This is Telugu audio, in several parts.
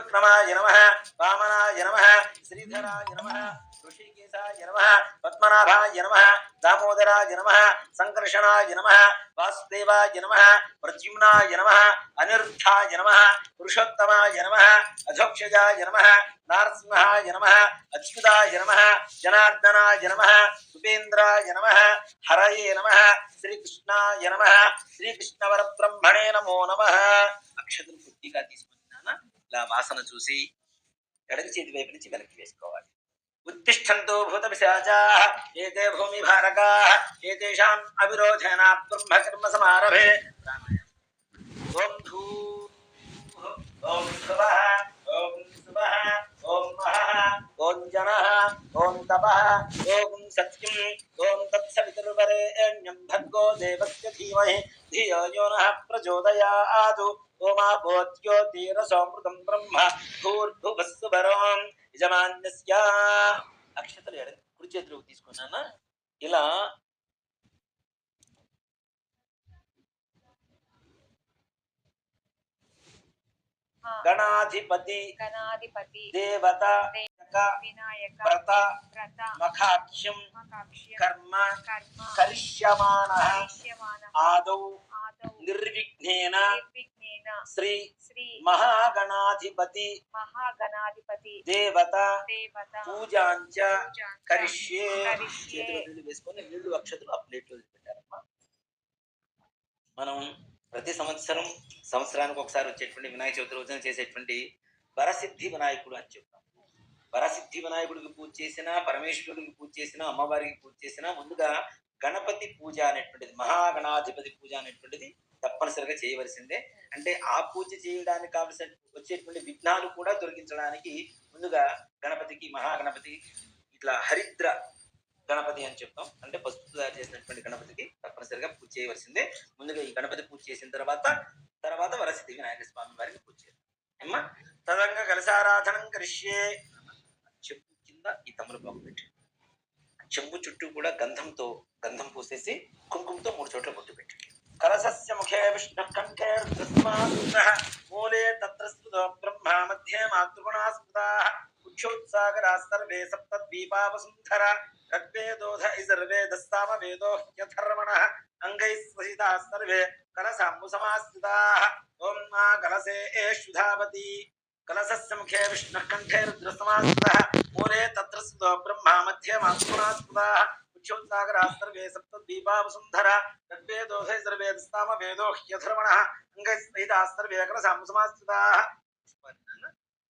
త్రివిక్రమాయ నమ వామనాయ నమ శ్రీధరాయ నమ ఋషికేశాయ నమ పద్మనాభాయ నమ దామోదరాయ నమ సంకర్షణాయ నమ వాసుదేవాయ నమ ప్రద్యుమ్నాయ నమ అనిరుద్ధాయ నమ పురుషోత్తమాయ నమ అధోక్షజాయ నమ నారసింహాయ నమ అచ్యుతాయ నమ జనార్దనాయ నమ ఉపేంద్రాయ నమ హరయే నమ శ్రీకృష్ణాయ నమ శ్రీకృష్ణవర బ్రహ్మణే నమో నమ అక్షతలు పూర్తిగా తీసుకుంటున్నానా ఇలా వాసన చూసి ఎడకి చేతి వైపు నుంచి వెనక్కి వేసుకోవాలి ఉత్తిష్టంతో భూత పిశాచా ఏతే భూమి భారకా ఏతేషాం అవిరోధేన బ్రహ్మ కర్మ సమారభే ఓం భూ ఓం శుభః ఓం శుభః ఓం మహః ఓం జనః ఓం తపః ఓం సత్యం ఓం తత్సవితుర్వరేణ్యం భర్గో దేవస్య ధీమహి ధియో యో నః ప్రచోదయాతు ఓమాపోద్యోతిరసోమృతం బ్రహ్మ భూర్భువస్సు వరోం యజమాన్యస్య. అక్షతలు ఎడ కుడి చేతిలోకి తీసుకున్నానా ఇలా. గణాధిపతి గణాధిపతి దేవత దేవ, వినాయక వ్రత మకాక్ష్యం, కర్మ కర్మ కరిష్యమాణ ఆదౌ నిర్విఘ్నేన శ్రీ శ్రీ మహాగణాధిపతి మహాగణాధిపతి దేవత దేవత పూజాంచ కరిష్యే. కరిష్యే. చేతిలో నీళ్ళు వేసుకొని నీళ్ళు అక్షతలు ఆ ప్లేట్లో పెట్టారమ్మా. మనం ప్రతి సంవత్సరం సంవత్సరానికి ఒకసారి వచ్చేటువంటి వినాయక చవితి రోజున చేసేటువంటి వరసిద్ధి వినాయకుడు అని చెప్తాం. వరసిద్ధి వినాయకుడికి పూజ చేసినా పరమేశ్వరుడికి పూజ చేసినా అమ్మవారికి పూజ చేసినా ముందుగా గణపతి పూజ అనేటువంటిది మహాగణాధిపతి పూజ అనేటువంటిది తప్పనిసరిగా చేయవలసిందే. అంటే ఆ పూజ చేయడానికి కావలసిన వచ్చేటువంటి విఘ్నాలు కూడా తొలగించడానికి ముందుగా గణపతికి మహాగణపతి ఇట్లా హరిద్ర గణపతి అని చెప్తాం. అంటే పసుపు తయారు చేసినటువంటి గణపతికి తప్పనిసరిగా పూజ చేయవలసిందే. ముందుగా ఈ గణపతి పూజ చేసిన తర్వాత తర్వాత వరసిద్ధి వినాయక స్వామి వారికి పూజ చేయాలి. అమ్మా తదంగా కలశారాధనం కరిష్యే చెప్పు కింద ఈ తమలపాకు పెట్టి. చెంబు చుట్టూ కూడా గంధంతో గంధం పూసేసి కుంకుమతో మూడు చోట్ల బొట్టు పెట్టి. करसस्य मुखे विष्णुकण्ठेर्धस्माः मूले तत्र स्तुतो ब्रह्मा, मध्ये मातृगुणाः स्मृताः। मुख्योत्सागराः सर्वे सप्तद्वीपा वसुन्धरा ऋग्वेदोध इजर्वेदस्साम वेदो ह्यथर्मणः अङ्गैः स्वसिताः सर्वे कलशाम्बुसमाश्रिताः ॐ मा कलशे एषुधावती कलसस्य मुखे विष्णुः कण्ठे रुद्रसमाश्रितः मूले तत्र स्तुतो ब्रह्मा, मध्ये मातृगुणाः మాతృగుణా స్మృతాः దీపావసుంధర సర్వే సప్తద్వీపావసుంధర ఋగ్వేదోధ ఇజర్వేదస్తామ వేదో హ్యధర్మణ అంగైः సహితాः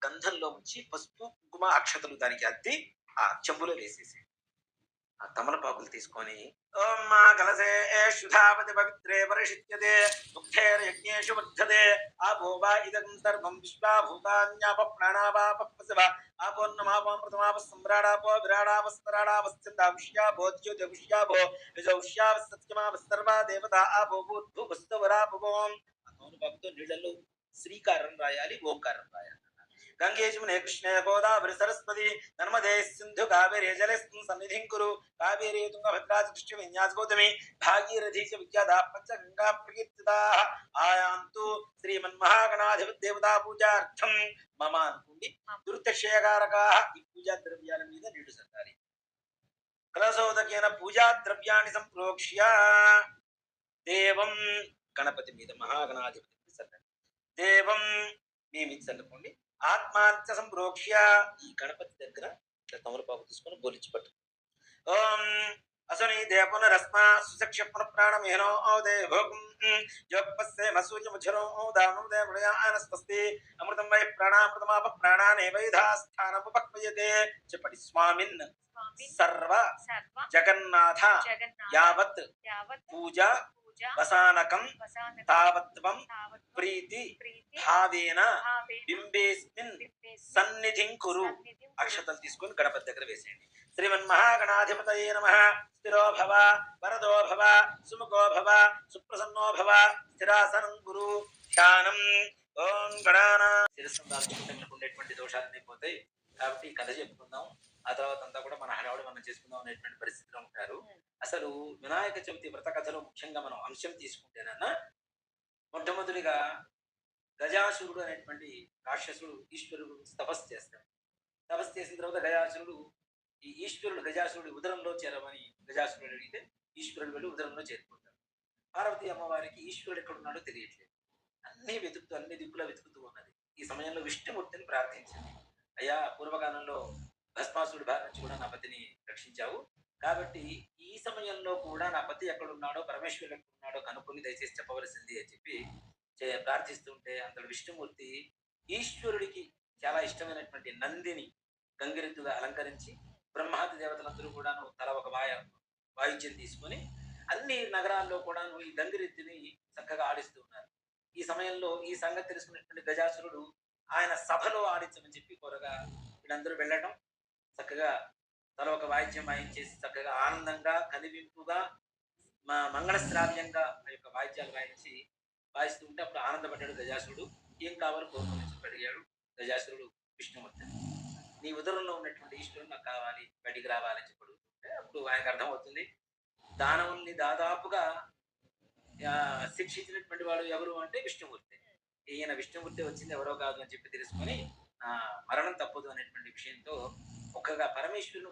గంధంలో ముంచి పసుపు కుంకుమ అక్షతలు దానికి అద్ది ఆ చెంబులో వేసేసి ఆ తమలపాకులు తీసుకొని ఓం మా కలసే శుధాపతి పవిత్రే పరిషిత్యతే ముఖ్యేర యజ్ఞేషు వర్ధతే ఆపో ఇదం సర్వం విశ్వాభూతాన్యాప ప్రాణాపాప ఆపోన్నమాపామృతమాప సమ్రాడాపో విరాడాపస్తరాడాపశ్చందాపుష్యాభో ద్యోతిపుష్యాభో యజౌష్యాపసత్యమాప దేవత ఆపో భూర్భువస్తవరాపవోం ఆ తమలపాకుతో శ్రీకారం రాయాలి ఓంకారం రాయాలి. గంగే జమునే కృష్ణే గోదావరి సరస్వతి నర్మదే సింధు కావేరీ జలస్మిన్ సన్నిధిం కురు. కావేరీ తుంగభద్రా కృష్ణ విన్యాస్ గౌతమి. భాగీరథీ చ విఖ్యాత పంచగంగా ప్రకీర్తితా. ఆయాంతు శ్రీమన్మహాగణాధిపతి దేవతా పూజార్థం. మమ అనుకోండి. దుర్దక్షయకారకా ఈ పూజా ద్రవ్యాల మీద నీళ్ళు సర్దాలి కలసోదకేన పూజా ద్రవ్యాన్ని సంప్రోక్ష్య. దేవం గణపతి మీద మహాగణాధిపతి చల్లండి దేవం మీ మీద చల్లుకోండి ఆత్మాంత సంప్రోక్ష్య ఈ గణపతి దగ్గర ఇట్లా తమలపాకు తీసుకొని బోలించి పట్టు ఓం అసని దేపునరస్మా సుశక్ష పునఃప్రాణమేనో ఓ దేభోగం యోగపస్సే మసూయ ముఝరో ఓ దానం దేవయానస్వస్తి అమృతం వై ప్రాణామృతమాప ప్రాణానే వైధాస్థానముపక్వయతే చెప్పటి స్వామిన్. స్వామి సర్వ జగన్నాథ యావత్ పూజ వసానకం తావత్వం ప్రీతి భావేన బింబేస్మిన్ సన్నిధిం కురు. అక్షతలు తీసుకొని గణపతి దగ్గర వేసేయండి శ్రీమన్మహాగణాధిపతయే నమ స్థిరో భవ వరదో భవ సుముఖో భవ సుప్రసన్నో భవ స్థిరాసనం గురు ధ్యానం ఓం గణాన శిరస్సు ఉండేటువంటి దోషాలన్నీ పోతాయి. కాబట్టి ఈ కథ చెప్పుకుందాం. ఆ తర్వాత అంతా కూడా మన హడావుడి మనం చేసుకుందాం అనేటువంటి పరిస్థితిలో ఉంటారు. అసలు వినాయక చవితి వ్రత కథలో ముఖ్యంగా మనం అంశం తీసుకుంటేనన్నా మొట్టమొదటిగా గజాసురుడు అనేటువంటి రాక్షసుడు ఈశ్వరుడు తపస్సు చేస్తాడు. తపస్సు చేసిన తర్వాత గజాసురుడు ఈ ఈశ్వరుడు గజాసురుడు ఉదరంలో చేరమని గజాసురుడు అడిగితే ఈశ్వరుడు వెళ్ళి ఉదరంలో చేరుకుంటాడు. పార్వతి అమ్మవారికి ఈశ్వరుడు ఎక్కడ ఉన్నాడో తెలియట్లేదు. అన్ని వెతుకుతూ అన్ని దిక్కులా వెతుకుతూ ఉన్నది. ఈ సమయంలో విష్ణుమూర్తిని ప్రార్థించింది. అయ్యా పూర్వకాలంలో భస్మాసుడి బారి నుంచి కూడా నా పతిని రక్షించావు. కాబట్టి ఈ సమయంలో కూడా నా పతి ఎక్కడున్నాడో పరమేశ్వరుడు ఎక్కడున్నాడో కనుక్కొని దయచేసి చెప్పవలసింది అని చెప్పి ప్రార్థిస్తుంటే అంతటి విష్ణుమూర్తి ఈశ్వరుడికి చాలా ఇష్టమైనటువంటి నందిని గంగిరెద్దుగా అలంకరించి బ్రహ్మాది దేవతలందరూ కూడాను తల ఒక వాయ వాయిద్యం తీసుకొని అన్ని నగరాల్లో కూడాను ఈ గంగిరెద్దుని చక్కగా ఆడిస్తూ ఉన్నారు. ఈ సమయంలో ఈ సంగతి తెలుసుకున్నటువంటి గజాసురుడు ఆయన సభలో ఆడించమని చెప్పి కోరగా వీళ్ళందరూ వెళ్ళటం చక్కగా తల ఒక వాయిద్యం వాయించేసి చక్కగా ఆనందంగా కదివింపుగా మా మంగళశ్రావ్యంగా ఆ యొక్క వాయిద్యాలు వాయించి వాయిస్తూ ఉంటే అప్పుడు ఆనందపడ్డాడు గజాసురుడు. ఏం కావాలో కోరుకుని చెప్పి అడిగాడు గజాసురుడు విష్ణుమూర్తి నీ ఉదరంలో ఉన్నటువంటి ఈశ్వరుడు నాకు కావాలి బయటికి రావాలని చెప్పి అడుగుతుంటే అప్పుడు ఆయనకు అర్థమవుతుంది. దానవుల్ని దాదాపుగా శిక్షించినటువంటి వాడు ఎవరు అంటే విష్ణుమూర్తి. ఈయన విష్ణుమూర్తి వచ్చింది ఎవరో కాదు అని చెప్పి తెలుసుకొని మరణం తప్పదు అనేటువంటి విషయంతో ఒక్కగా పరమేశ్వరుని